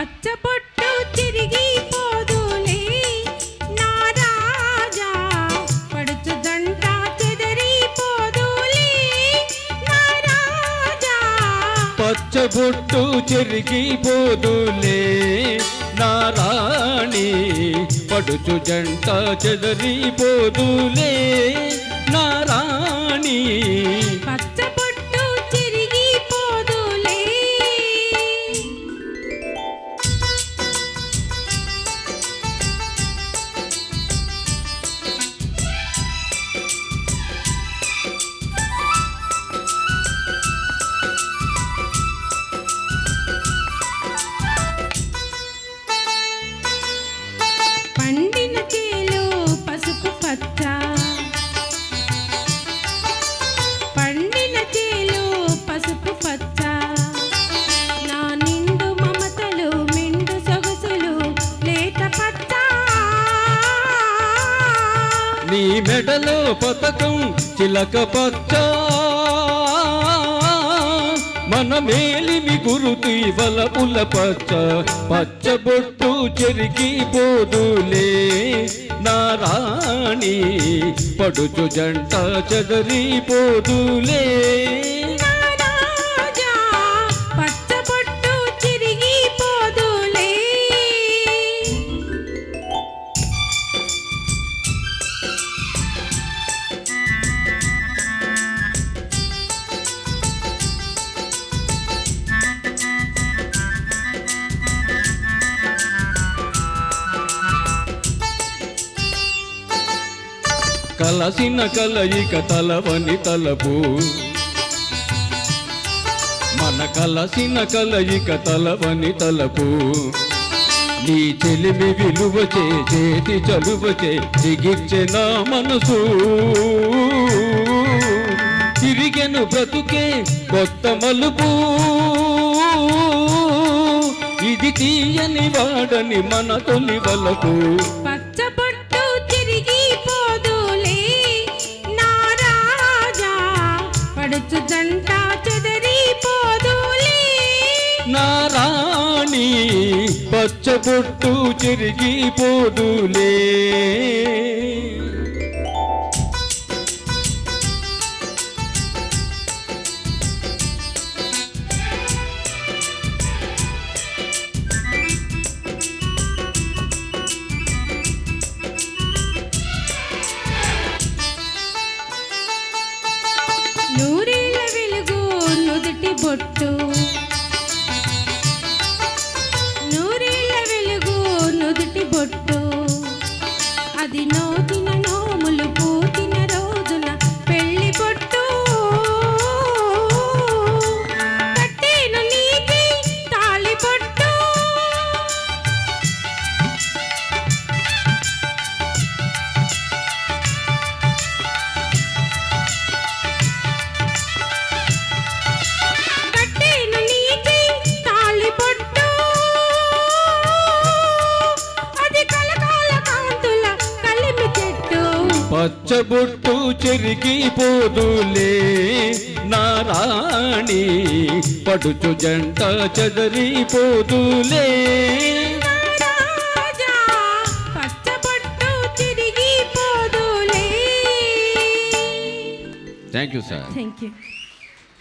పచ్చబొట్టు తిరిగి పోదులే నా రాజా పడుచు దంట చెదరి పోదులే నా రాజా. పచ్చబొట్టు చెరిగి పోదులే నా రాణి పడుచు జంట చెదరి పోదులే నా పచ్చ నీ మెడలో పతకం చిలక పచ్చ. మన మేలిమి గురుతు వలపుల పచ్చ. పచ్చబొట్టు చెరిగిపోదులే నారాణి పడుచు జంట చెదరిపోదులే పోదులే. కలసిన కలయిక తలవని తలపు. మన కలసిన కలయిక తలవని తలపు. నీ చెలిమి విలువచే చేతి చలువచే దిగిచ్చే నా మనసు. తిరిగెను బ్రతుకే కొత్త మలుపు. ఇది తీయని వాడని మన తొలి వలకు. పచ్చబొట్టు పడుచు జంట చెదరిపోదులే. నారాణి పచ్చబొట్టు చెరిగిపోదులే. నుదుటి పచ్చబొట్టు చెరిగిపోదులే. నారాణి పడుచు జంట చెదరిపోదులే. రాజా పచ్చబొట్టు తిరిగిపోదులే thank you sir thank you